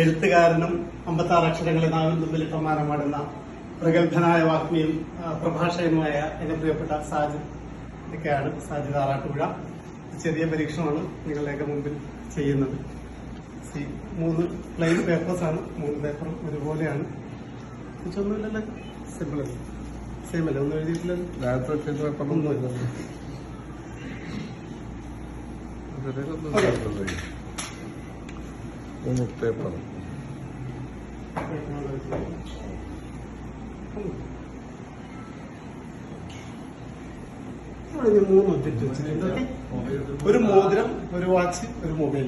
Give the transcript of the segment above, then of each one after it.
എഴുത്തുകാരനും അമ്പത്താറ് അക്ഷരങ്ങളെ നാവിൽ മുമ്പിൽ പ്രമാണം പാടുന്ന പ്രഗത്ഭനായ വാഗ്മിയും പ്രഭാഷകനുമായ എന്റെ പ്രിയപ്പെട്ട സാജിദ് ഒക്കെയാണ് സാജിദ് ആറാട്ടുപുഴ ചെറിയ പരീക്ഷണമാണ് നിങ്ങളുടെയൊക്കെ മുമ്പിൽ ചെയ്യുന്നത്. സി മൂന്ന് പ്ലെയിൻ പേപ്പേഴ്സാണ് ആണ്. മൂന്ന് പേപ്പറും ഒരുപോലെയാണ്. ഒന്നുമില്ലല്ലോ സിമ്പിൾ അല്ലേ? സെയിം അല്ലേ? ഒന്നും എഴുതിയിട്ടില്ലല്ലോ? ഒന്നുമില്ല ഞാൻ മൂന്ന് ഒറ്റ വെച്ചിട്ടുണ്ട് ഒരു മോതിരം ഒരു വാച്ച് ഒരു മൊബൈൽ.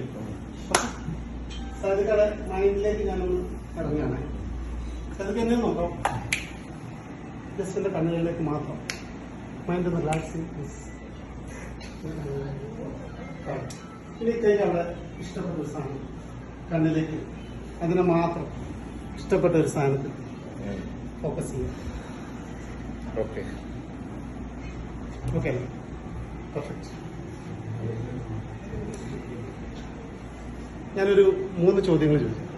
സാധുക്കളെ മൈൻഡിലേക്ക് ഞാനൊന്ന് ഇറങ്ങുകയാണ് സാധുക്ക എന്നെ നോക്കാം. ജസ്റ്റ് എന്റെ കണ്ണുകളിലേക്ക് മാത്രം. മൈൻഡ് ഒന്ന് റിലാക്സിങ് ഇനി കൈ ഇഷ്ടപ്പെട്ട സാധനം. കണ്ണിലേക്ക്. അതിനെ മാത്രം ഇഷ്ടപ്പെട്ട ഒരു സ്ഥാനത്ത് ഫോക്കസ് ചെയ്യാം. ഓക്കെ ഓക്കെ പെർഫെക്റ്റ് ഞാനൊരു മൂന്ന് ചോദ്യങ്ങൾ ചോദിക്കാം.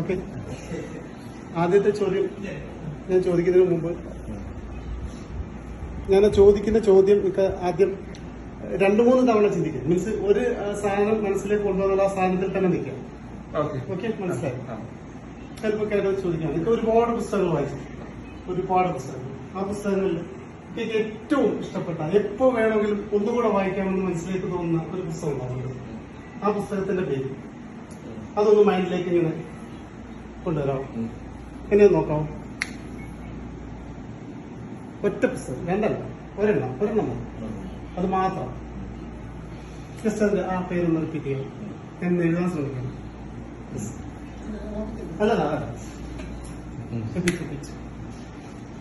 ഓക്കെ ആദ്യത്തെ ചോദ്യം ഞാൻ ചോദിക്കുന്നതിന് മുമ്പ് ഞാൻ ചോദിക്കുന്ന ചോദ്യം ഇപ്പൊ ആദ്യം രണ്ടു മൂന്ന് തവണ ചിന്തിക്കാം. മീൻസ് ഒരു സാധനം മനസ്സിലേക്ക് കൊണ്ടുവന്നാൽ ആ സാധനത്തിൽ തന്നെ നിൽക്കാം. ഓക്കെ മനസ്സിലായി. ചിലപ്പോ കേരളം ചോദിക്കാം. എനിക്ക് ഒരുപാട് പുസ്തകങ്ങൾ വായിച്ചു. ഒരുപാട് പുസ്തകങ്ങൾ. ആ പുസ്തകങ്ങളിൽ എനിക്ക് ഏറ്റവും ഇഷ്ടപ്പെട്ട എപ്പോ വേണമെങ്കിലും ഒന്നുകൂടെ വായിക്കാമെന്ന് മനസ്സിലേക്ക് തോന്നുന്ന ഒരു പുസ്തകം ഉണ്ടാവുന്നത് ആ പുസ്തകത്തിന്റെ പേര്. അതൊന്ന് മൈൻഡിലേക്ക് ഇങ്ങനെ കൊണ്ടുവരാം എന്നെ നോക്കാം ഒറ്റ പുസ്തകം. രണ്ടല്ല ഒരെണ്ണം. ഒരെണ്ണം. അത് മാത്രം. ജസ്റ്റ് ആ പേര് റിപ്പീറ്റ് ചെയ്യാം. എന്ന് എഴുതാൻ ശ്രമിക്കണം അല്ല repeat repeat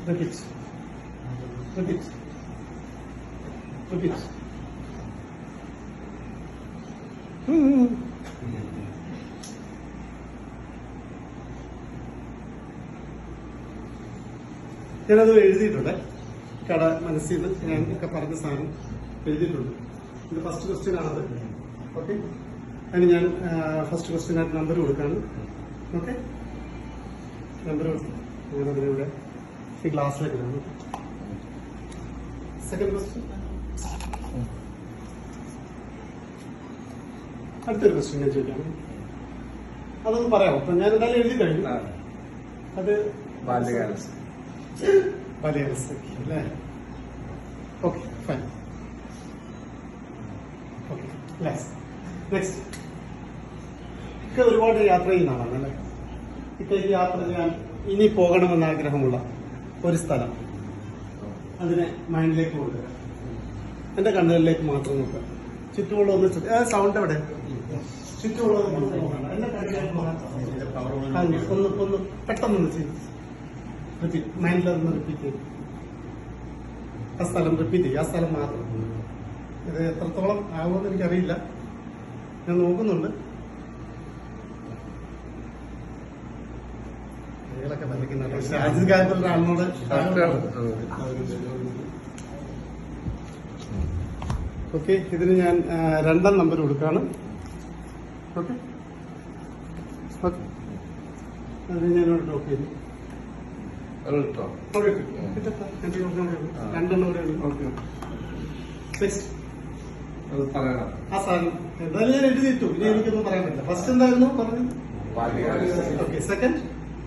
repeat repeat repeat ഞാനത് എഴുതിയിട്ടുണ്ട്. കട മനസ്സിൽ നിന്ന് ഞാൻ ഒക്കെ പറഞ്ഞ സാധനം എഴുതിയിട്ടുണ്ട്. ഇത് ഫസ്റ്റ് ക്വസ്റ്റ്യൻ ആണത്. ഓക്കെ അതിന് ഞാൻ ഫസ്റ്റ് ക്വസ്റ്റ്യനായിട്ട് നമ്പർ കൊടുക്കാണ്. ഓക്കെ നമ്പർ ഞാൻ അതിലൂടെ ഈ ഗ്ലാസ്സിലേക്ക് ഇടാണ് സെക്കൻഡ് ക്വസ്റ്റ്യൻ അടുത്തൊരു ക്വസ്റ്റ്യൻ ഞാൻ ചോദിക്കാം അതൊന്ന് പറയാമോ? അപ്പൊ ഞാൻ എന്തായാലും എഴുതി കഴിഞ്ഞു. അത് ബാല്യകാലസ് ബാല്യകാലസ് അല്ലേ? ഓക്കെ ഫൈൻ ഓക്കെ നെക്സ്റ്റ് ഇക്ക ഒരുപാട് യാത്ര ചെയ്യുന്ന ആളാണ് അല്ലേ ഇപ്പൊ ഈ യാത്ര ചെയ്യാൻ ഇനി പോകണമെന്ന് ആഗ്രഹമുള്ള ഒരു സ്ഥലം. അതിനെ മൈൻഡിലേക്ക് കൊണ്ടുവരാം. എന്റെ കണ്ണുകളിലേക്ക് മാത്രം നോക്കുക. ചുറ്റുമുള്ള ഒന്ന് സൗണ്ട് എവിടെ? ചുറ്റുമുള്ള ഒന്ന് ഒന്ന് പെട്ടെന്ന് റിപ്പീറ്റ് മൈൻഡിൽ ഒന്ന് റിപ്പീറ്റ് ചെയ്യും. ആ സ്ഥലം റിപ്പീറ്റ് ചെയ്യും. ആ സ്ഥലം മാത്രം ഇത് എത്രത്തോളം ആകുമെന്ന് എനിക്കറിയില്ല. ഞാൻ നോക്കുന്നുണ്ട്. ആളിനോട് ഓക്കെ ഇതിന് ഞാൻ രണ്ടാം നമ്പർ കൊടുക്കാണ്. ഓക്കെ. ഓക്കെ. ഡ്രോപ്പ് ചെയ്തു. കൂടെ. നെക്സ്റ്റ് ആ. സാധനം. എന്തായാലും ഞാൻ എഴുതിയിട്ടു ഇനി എനിക്കൊന്നും പറയാൻ പറ്റില്ല. ഫസ്റ്റ് എന്തായിരുന്നു? പറഞ്ഞു. ഓക്കെ സെക്കൻഡ്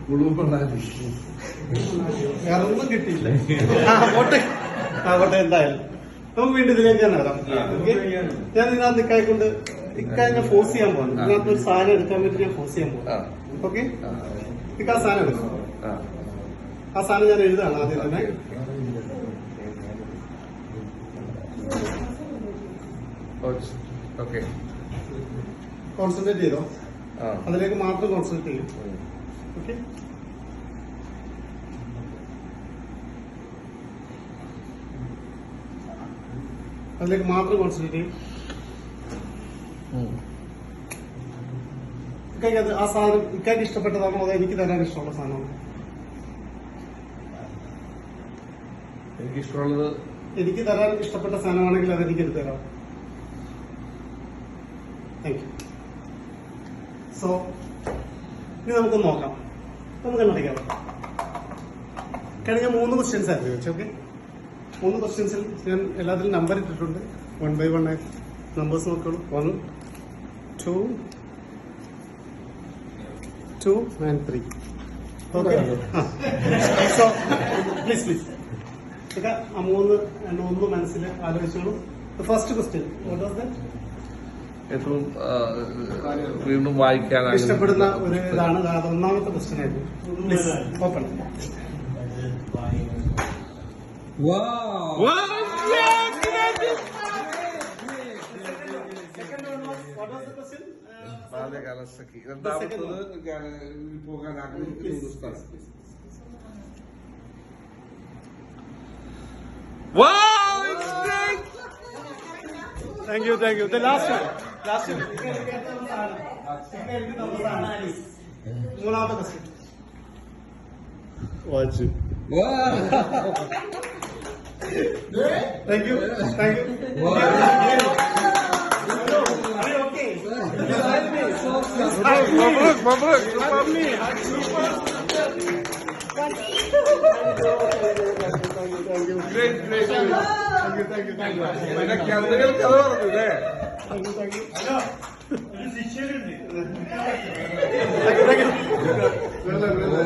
കുളുമ്പണാലി വേറെ ഒന്നും കിട്ടിയില്ല. ആ പോട്ടെ. ആ പോട്ടെ എന്തായാലും. നമുക്ക് വീണ്ടും ഇതിലേക്ക് തന്നെ വരാം. ഞാൻ ഇതിനകത്ത് ഇക്കായെ കൊണ്ട് ഇക്കായെ ഫോഴ്സ് ചെയ്യാൻ പോകുന്നു ഇതിനകത്ത് ഒരു സാധനം എടുക്കാൻ വേണ്ടി ഞാൻ ഫോഴ്സ് ചെയ്യാൻ പോകും ഓക്കെ? ഇക്ക ആ സാധനം എടുക്കും. ആ. സാധനം ഞാൻ എഴുതാണ് ആദ്യം തന്നെ. കോൺസെൻട്രേറ്റ് ചെയ്തോ? അതിലേക്ക് മാത്രം കോൺസെൻട്രേറ്റ് ചെയ്യും. ഓക്കെ അതിലേക്ക് മാത്രം കോൺസെൻട്രേറ്റ് ചെയ്യും. അത് ആ സാധനം ഇക്കാക്ക് ഇഷ്ടപ്പെട്ടതാണോ അതോ എനിക്ക് തരാൻ ഇഷ്ടമുള്ള സാധനമാണോ? എനിക്കിഷ്ടമുള്ളത് എനിക്ക് തരാൻ ഇഷ്ടപ്പെട്ട സാധനമാണെങ്കിൽ അത് എനിക്ക് തരാം. താങ്ക് യു സോ ഇനി നമുക്ക് നോക്കാം. നമുക്ക് കണ്ണടയ്ക്കാം കഴിഞ്ഞ മൂന്ന് ക്വസ്റ്റ്യൻസ് ആയിരുന്നു. ചോദിച്ചു ഓക്കെ മൂന്ന് ക്വസ്റ്റ്യൻസിൽ ഞാൻ എല്ലാത്തിലും നമ്പർ ഇട്ടിട്ടുണ്ട്. വൺ ബൈ വൺ ആയിട്ട് നമ്പേഴ്സ് നോക്കുള്ളൂ one two two and three okay so please please ഇതൊക്കെ ആ മൂന്ന് രണ്ട് ഒന്ന് മനസ്സിൽ ആലോചിച്ചോളൂ. First question what was that ആ, വീണ്ടും വായിക്കാൻ ഇഷ്ടപ്പെടുന്ന ഒരു ഇതാണ് ഒന്നാമത്തെ ക്വസ്റ്റ്യൻ ആയിരുന്നു. ഓപ്പൺ ബാല്യകാല സഖി രണ്ടാമത്തത് പോകാൻ ആഗ്രഹിക്കുന്ന ഒരു സ്ഥലം. Thank you thank you the last one last മൂന്നാമത്തെ ക്വസ്റ്റ്യൻ വാച്ച് താങ്ക് യു താങ്ക് യു മബ്രൂക്ക് മബ്രൂക്ക് ഗ്രേറ്റ് ഗ്രേറ്റ് പിന്നെ കഥകൾ കഥ പറഞ്ഞു അല്ലേ താങ്ക് യു